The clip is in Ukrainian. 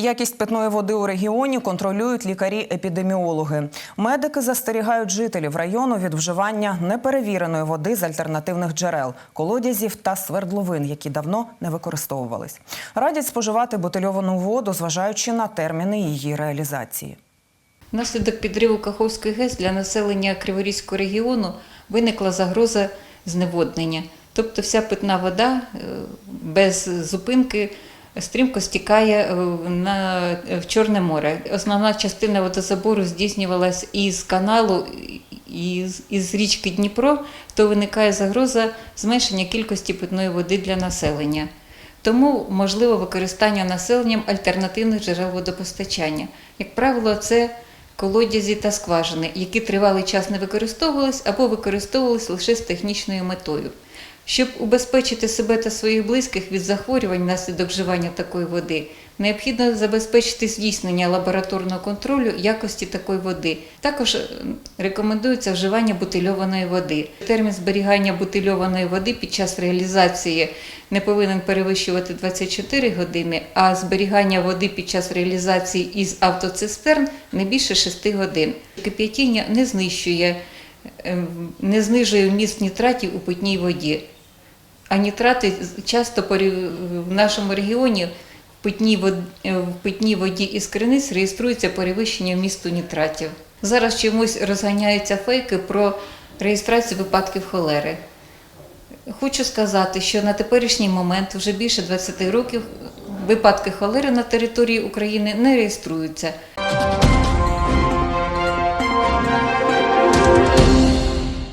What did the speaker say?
Якість питної води у регіоні контролюють лікарі-епідеміологи. Медики застерігають жителів району від вживання неперевіреної води з альтернативних джерел, колодязів та свердловин, які давно не використовувались. Радять споживати бутильовану воду, зважаючи на терміни її реалізації. Внаслідок підриву Каховської ГЕС для населення Криворізького регіону виникла загроза зневоднення. Тобто вся питна вода е, без зупинки стрімко стікає е, на, в Чорне море. Основна частина водозабору здійснювалась із каналу, із, із річки Дніпро, то виникає загроза зменшення кількості питної води для населення. Тому можливо використання населенням альтернативних джерел водопостачання. Як правило, це колодязі та скважини, які тривалий час не використовувались або використовувались лише з технічною метою. Щоб убезпечити себе та своїх близьких від захворювань внаслідок вживання такої води, необхідно забезпечити здійснення лабораторного контролю якості такої води. Також е, рекомендується вживання бутильованої води. Термін зберігання бутильованої води під час реалізації не повинен перевищувати 24 години, а зберігання води під час реалізації із автоцистерн не більше 6 годин. Кип'ятіння не знищує, ем, не знижує вміст нітратів у питній воді. А нітрати часто в нашому регіоні в питній воді, із криниць реєструється перевищення вмісту нітратів. Зараз чомусь розганяються фейки про реєстрацію випадків холери. Хочу сказати, що на теперішній момент вже більше 20 років випадки холери на території України не реєструються.